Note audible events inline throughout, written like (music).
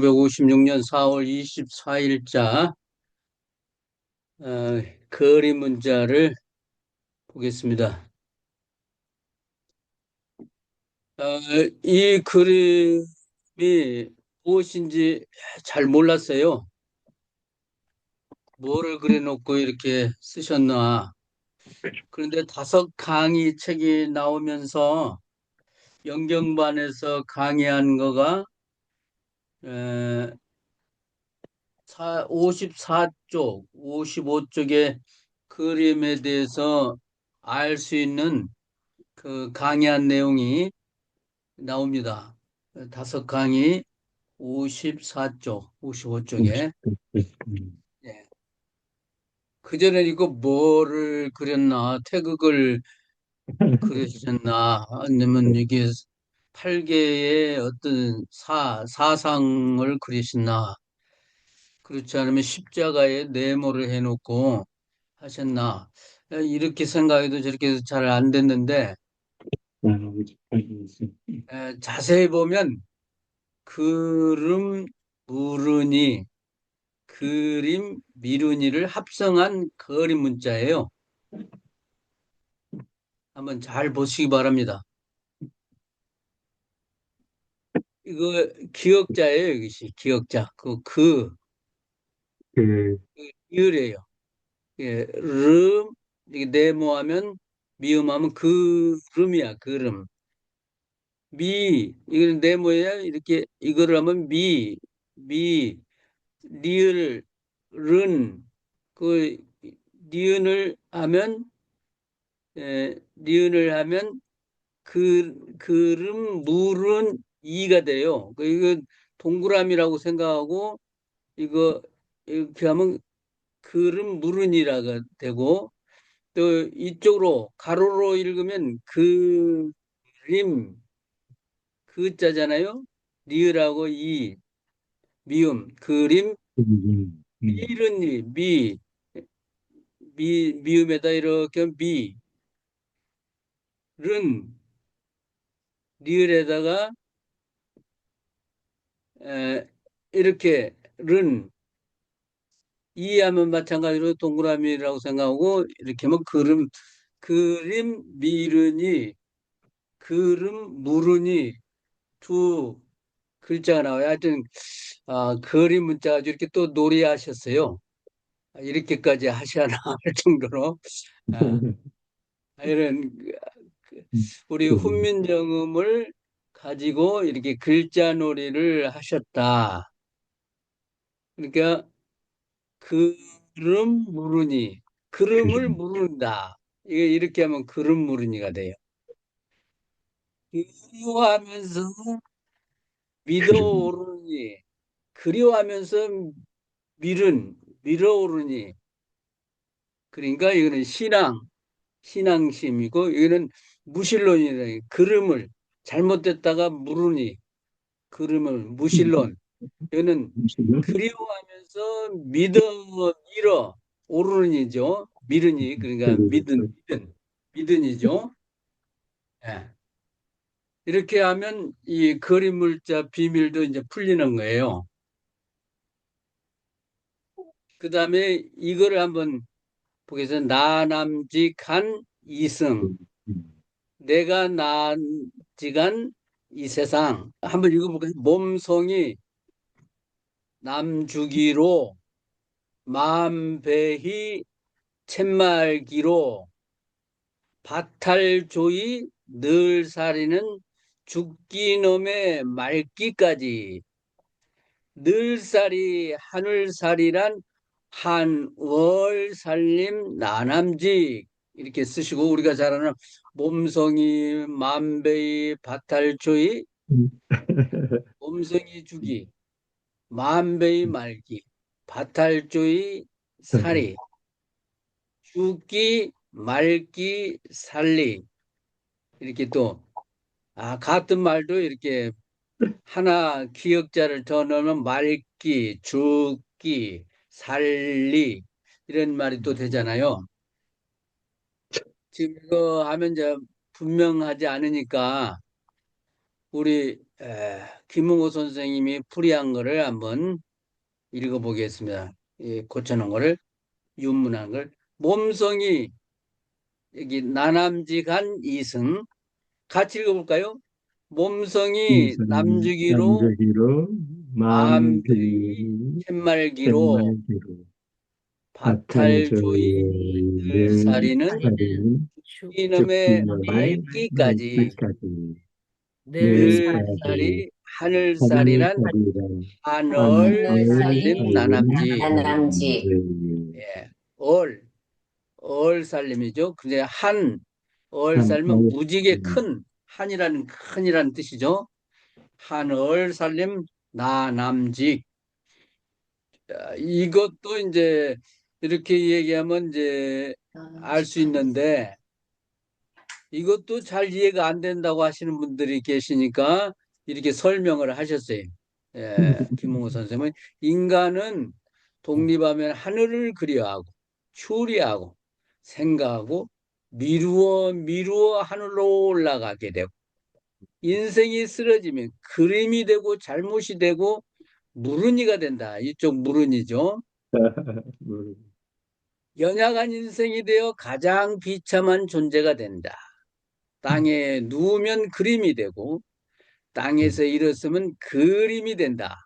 1956년 4월 24일자 어, 거리 문자를 보겠습니다. 어, 이 그림이 무엇인지 잘 몰랐어요. 뭐를 그려놓고 이렇게 쓰셨나. 그런데 다섯 강의 책이 나오면서 영경반에서 강의한 거가 54쪽, 55쪽의 그림에 대해서 알 수 있는 그 강의한 내용이 나옵니다. 다섯 강의 54쪽, 55쪽에. 예. 그 전에 이거 뭐를 그렸나, 태극을 (laughs) 그리셨나, 아니면 이게 8개의 어떤 사, 사상을 그리셨나, 그렇지 않으면 십자가에 네모를 해놓고 하셨나, 이렇게 생각해도 저렇게 잘 안 됐는데, 에, 자세히 보면 그름 무르니 그림 미루니를 합성한 거리 문자예요. 한번 잘 보시기 바랍니다. 이거 기억자예요, 이것이 기억자. 그, 그, 그, 이을이에요. 예, 름, 이게 네모하면, 미음하면 그름이야, 그름. 미, 이거는 네모야, 이렇게, 이거를 하면 미, 미, 리을, 른, 그, 니은을 하면, 에, 니은을 하면, 그, 그름, 물은 이가 돼요. 그, 이거 동그라미라고 생각하고, 이거, 이렇게 하면, 그름, 물은이라가 되고, 또 이쪽으로 가로로 읽으면 그림, 그자잖아요. 리을하고 이, 미음, 그림, 음, 음, 미는 이, 미, 미, 미음에다 이렇게 미, 른, 리을에다가 에, 이렇게 른, 이하면 마찬가지로 동그라미라고 생각하고 이렇게 하면 그림, 그림, 미르니, 그름, 무르니 두 글자가 나와요. 하여튼 아, 그림 문자 가지고 이렇게 또 놀이하셨어요. 이렇게까지 하셔나 할 정도로 아, (laughs) 이런 그- 우리 훈민정음을 가지고 이렇게 글자 놀이를 하셨다. 그러니까 그름 무르니 그름을 무른다. 이게 이렇게 하면 그름 무르니가 돼요. 그리워하면서 믿어오르니 그리워하면서 밀은 밀어오르니 그러니까 이거는 신앙 신앙심이고 이거는 무신론이다. 그름을 잘못됐다가 물으니 그름을 무신론 (laughs) 이거는 그리워하면서 믿어 밀어 오르는이죠. 밀으니 그러니까 믿은 믿은 믿은이죠. 예. 이렇게 하면 이 그림 물자 비밀도 이제 풀리는 거예요. 그 다음에 이거를 한번 보겠습니다. 나남직한 이승. 내가 난 직한 이 세상. 한번 읽어볼까요? 몸송이 남주기로 만배히 쳇말기로 바탈조이 늘 살이는 죽기놈의 말기까지 늘살이 하늘살이란 한월살림 나남직 이렇게 쓰시고 우리가 잘 아는 몸성이 만배이 바탈초이 몸성이 주기 만배이 말기 바탈초이 살이 죽기 말기 살리 이렇게 또 아, 같은 말도 이렇게 하나 기억자를 더 넣으면 말기, 죽기, 살리 이런 말이 또 되잖아요. 지금 이거 하면 이제 분명하지 않으니까 우리 에, 김웅호 선생님이 풀이한 거를 한번 읽어보겠습니다. 이 고쳐놓은 거를 윤문한 걸 몸성이 여기 나남직한 이승 같이 읽어볼까요? 몸성이 남주기로 남주기로 마음들이 햇말기로 늘살이는 바탈조이는 이놈의 말기까지 늘살이 늘살이 하늘살이란 하늘 살림 나남지 나남지. 예, 얼, 얼 살림이죠. 근데 한, 얼얼 무지개 살림. 큰, 한이라는 큰이라는 뜻이죠. 한, 얼 살림 나남직. 자, 이것도 이제 이렇게 얘기하면 이제 알 수 있는데 이것도 잘 이해가 안 된다고 하시는 분들이 계시니까 이렇게 설명을 하셨어요. 예, (laughs) 김홍호 선생님은 인간은 독립하면 하늘을 그리워하고 추리하고 생각하고 미루어 미루어 하늘로 올라가게 되고 인생이 쓰러지면 그림이 되고 잘못이 되고 무른이가 된다. 이쪽 무른이죠. (laughs) 음, 연약한 인생이 되어 가장 비참한 존재가 된다. 땅에 누우면 그림이 되고 땅에서 일어서면 그림이 된다.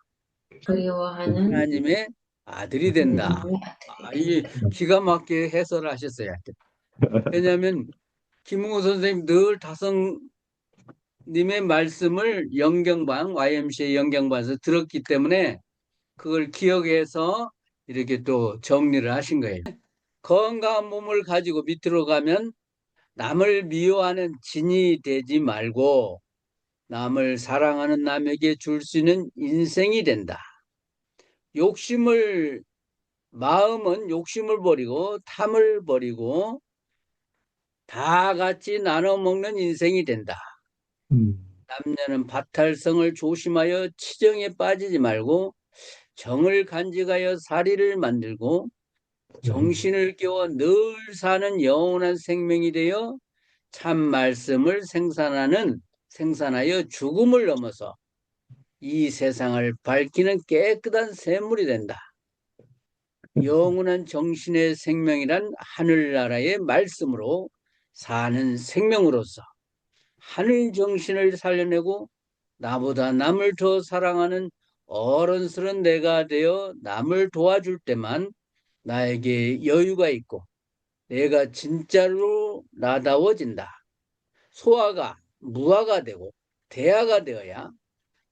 그리워하는 하나님의 아들이 된다. 아, 이 기가 막히게 해설을 하셨어요. 왜냐하면 김웅호 선생님 늘 다성님의 말씀을 영경방 YMCA 영경방에서 들었기 때문에 그걸 기억해서 이렇게 또 정리를 하신 거예요. 건강한 몸을 가지고 밑으로 가면 남을 미워하는 진이 되지 말고 남을 사랑하는 남에게 줄 수 있는 인생이 된다. 욕심을 마음은 욕심을 버리고 탐을 버리고 다 같이 나눠 먹는 인생이 된다. 음, 남녀는 바탈성을 조심하여 치정에 빠지지 말고 정을 간직하여 사리를 만들고 정신을 깨워 늘 사는 영원한 생명이 되어 참 말씀을 생산하는 생산하여 죽음을 넘어서 이 세상을 밝히는 깨끗한 샘물이 된다. 영원한 정신의 생명이란 하늘나라의 말씀으로 사는 생명으로서 하늘 정신을 살려내고 나보다 남을 더 사랑하는 어른스런 내가 되어 남을 도와줄 때만 나에게 여유가 있고 내가 진짜로 나다워진다. 소아가 무아가 되고 대아가 되어야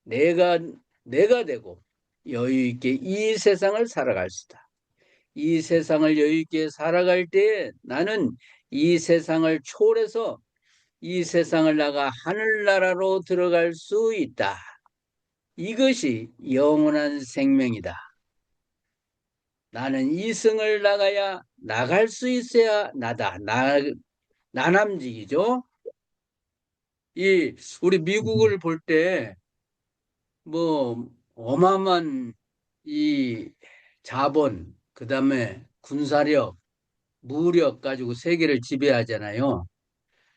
내가 내가 되고 여유 있게 이 세상을 살아갈 수다. 이 세상을 여유 있게 살아갈 때 나는 이 세상을 초월해서 이 세상을 나가 하늘나라로 들어갈 수 있다. 이것이 영원한 생명이다. 나는 이승을 나가야 나갈 수 있어야 나다. 나, 나남직이죠. 이 우리 미국을 볼 때 뭐 어마어마한 이 자본 그다음에 군사력 무력 가지고 세계를 지배하잖아요.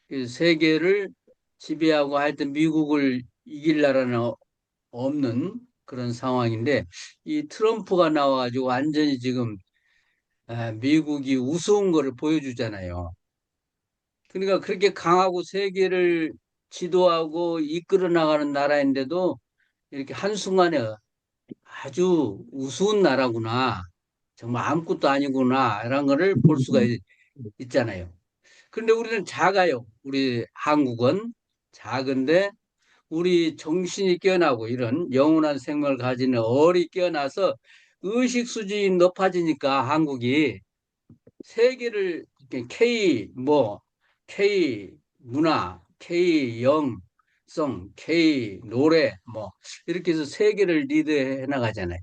그 세계를 지배하고 하여튼 미국을 이길 나라는 어- 없는 그런 상황인데 이 트럼프가 나와가지고 완전히 지금 아, 미국이 우스운 거를 보여주잖아요. 그러니까 그렇게 강하고 세계를 지도하고 이끌어 나가는 나라인데도 이렇게 한순간에 아주 우스운 나라구나. 정말 아무것도 아니구나. 이런 거를 볼 수가 있- 있잖아요. 그런데 우리는 작아요. 우리 한국은 작은데 우리 정신이 깨어나고 이런 영원한 생명을 가지는 얼이 깨어나서 의식 수준이 높아지니까 한국이 세계를 K 뭐 K 문화, K 영성, K 노래 뭐 이렇게 해서 세계를 리드해 나가잖아요.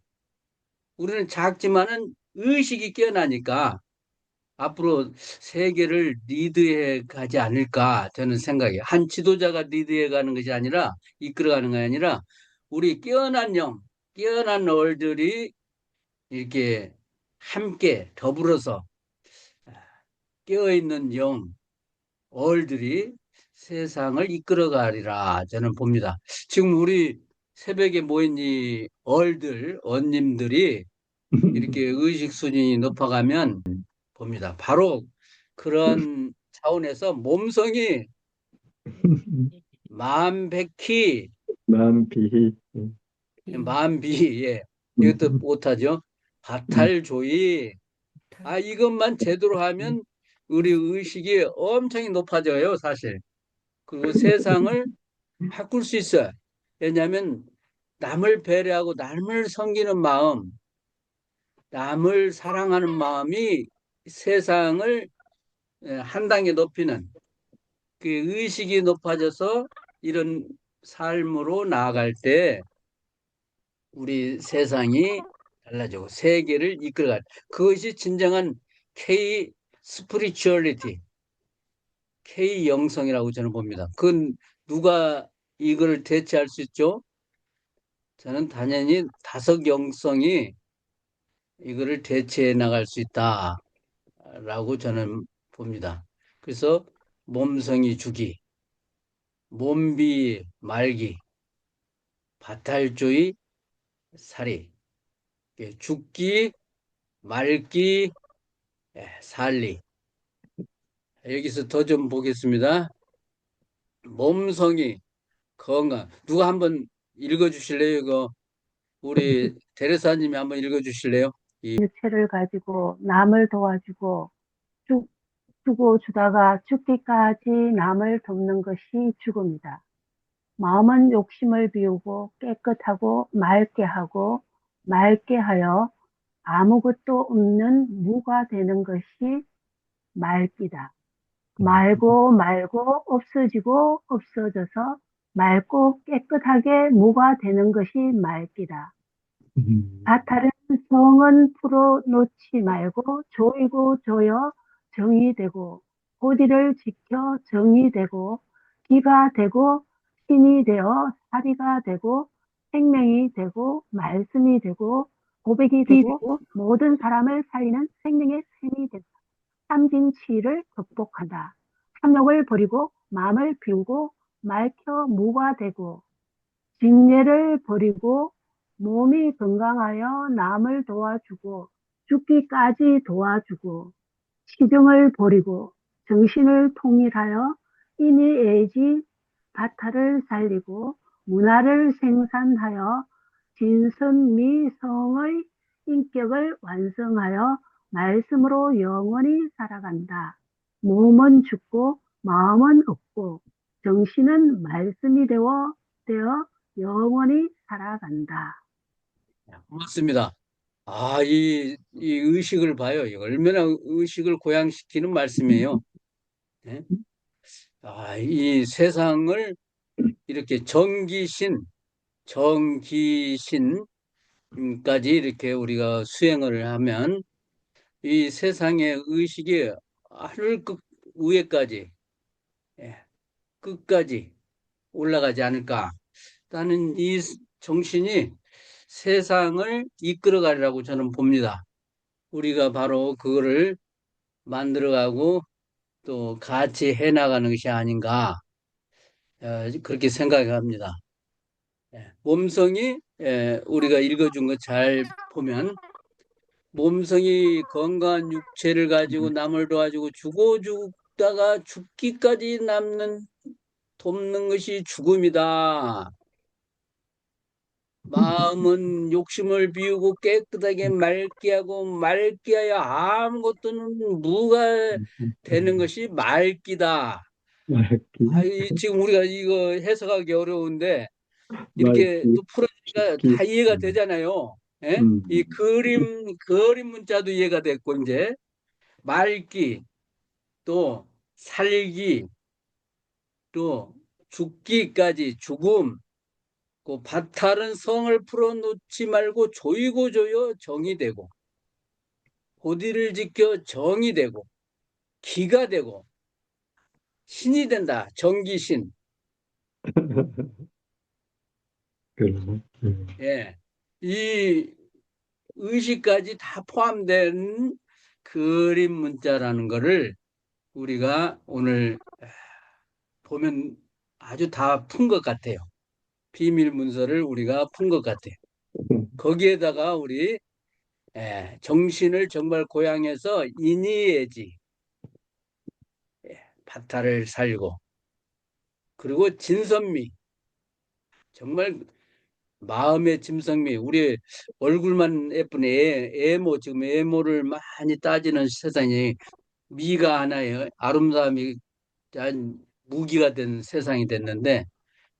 우리는 작지만은 의식이 깨어나니까 앞으로 세계를 리드해 가지 않을까 저는 생각이에요. 한 지도자가 리드해 가는 것이 아니라 이끌어가는 것이 아니라 우리 깨어난 영, 깨어난 얼들이 이렇게 함께 더불어서 깨어있는 영, 얼들이 세상을 이끌어가리라 저는 봅니다. 지금 우리 새벽에 모인 이 얼들, 언님들이 (laughs) 이렇게 의식 수준이 높아가면 봅니다. 바로 그런 차원에서 몸성이 만백희, 만비. 만비, 예, 이것도 못하죠. 바탈조이, 아, 이것만 제대로 하면 우리 의식이 엄청 높아져요, 사실. 그리고 세상을 (laughs) 바꿀 수 있어요. 왜냐하면 남을 배려하고 남을 섬기는 마음, 남을 사랑하는 마음이 세상을 예, 한 단계 높이는 그 의식이 높아져서 이런 삶으로 나아갈 때 우리 세상이 달라지고 세계를 이끌어갈 그것이 진정한 K 스피리추얼리티, K 영성이라고 저는 봅니다. 그건 누가 이걸 대체할 수 있죠? 저는 당연히 다섯 영성이 이거를 대체해 나갈 수 있다 라고 저는 봅니다. 그래서 몸성이 주기, 몸비 말기, 바탈조이 살이, 예, 죽기, 말기, 예, 살리. 여기서 더 좀 보겠습니다. 몸성이 건강. 누가 한번 읽어주실래요? 이거 우리 (laughs) 대레사님이 한번 읽어주실래요? 육체를 가지고 남을 도와주고 죽, 주고 주다가 죽기까지 남을 돕는 것이 죽음이다. 마음은 욕심을 비우고 깨끗하고 맑게 하고 맑게 하여 아무것도 없는 무가 되는 것이 맑기다. 말고 말고 없어지고 없어져서 맑고 깨끗하게 무가 되는 것이 맑기다. 바탈은 성은 풀어 놓지 말고 조이고 조여 정의되고 고디를 지켜 정의되고 기가 되고 신이 되어 사리가 되고 생명이 되고 말씀이 되고 고백이 되고 모든 사람을 살리는 생명의 샘이 된다. 삼진 치를 극복한다. 탐욕을 버리고 마음을 비우고 맑혀 무가 되고 직례를 버리고 몸이 건강하여 남을 도와주고 죽기까지 도와주고 시정을 버리고 정신을 통일하여 인의애지 바타를 살리고 문화를 생산하여 진선미 성의 인격을 완성하여 말씀으로 영원히 살아간다. 몸은 죽고 마음은 없고 정신은 말씀이 되어, 되어 영원히 살아간다. 고맙습니다. 아, 이, 이 의식을 봐요. 얼마나 의식을 고양시키는 말씀이에요. 예? 아, 이 세상을 이렇게 정기신, 정기신까지 이렇게 우리가 수행을 하면 이 세상의 의식이 하늘 끝 위에까지, 예, 끝까지 올라가지 않을까. 나는 이 정신이 세상을 이끌어가리라고 저는 봅니다. 우리가 바로 그거를 만들어가고 또 같이 해나가는 것이 아닌가 어, 그렇게 생각합니다. 예, 몸성이 예, 우리가 읽어준 거 잘 보면 몸성이 건강한 육체를 가지고 남을 도와주고 죽어 죽다가 죽기까지 남는 돕는 것이 죽음이다. 마음은 욕심을 비우고 깨끗하게 맑게 하고 맑게 하여 아무것도는 무가 되는 것이 맑기다. 맑기. 아, 이 지금 우리가 이거 해석하기 어려운데 이렇게. 또 풀어주니까 쉽기. 다 이해가 음. 되잖아요. 예? 음. 이 그림 그림 문자도 이해가 됐고 이제 맑기 또 살기 또 죽기까지 죽음 그 바탈은 성을 풀어놓지 말고 조이고 조여 정이 되고 고디를 지켜 정이 되고 기가 되고 신이 된다 정기신 (laughs) 그러네. 음. 예. 이 의식까지 다 포함된 그림 문자라는 거를 우리가 오늘 보면 아주 다 푼 것 같아요. 비밀 문서를 우리가 푼 것 같아요. (laughs) 거기에다가 우리 예, 정신을 정말 고향에서 인이해지. 예, 바타를 살고. 그리고 진선미. 정말 마음의 짐승미. 우리 얼굴만 예쁜 애, 애모 지금 애모를 많이 따지는 세상이 미가 하나의 아름다움이 한 무기가 된 세상이 됐는데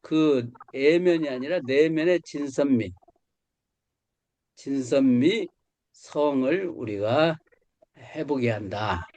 그 애면이 아니라 내면의 진선미 진선미 성을 우리가 해보게 한다.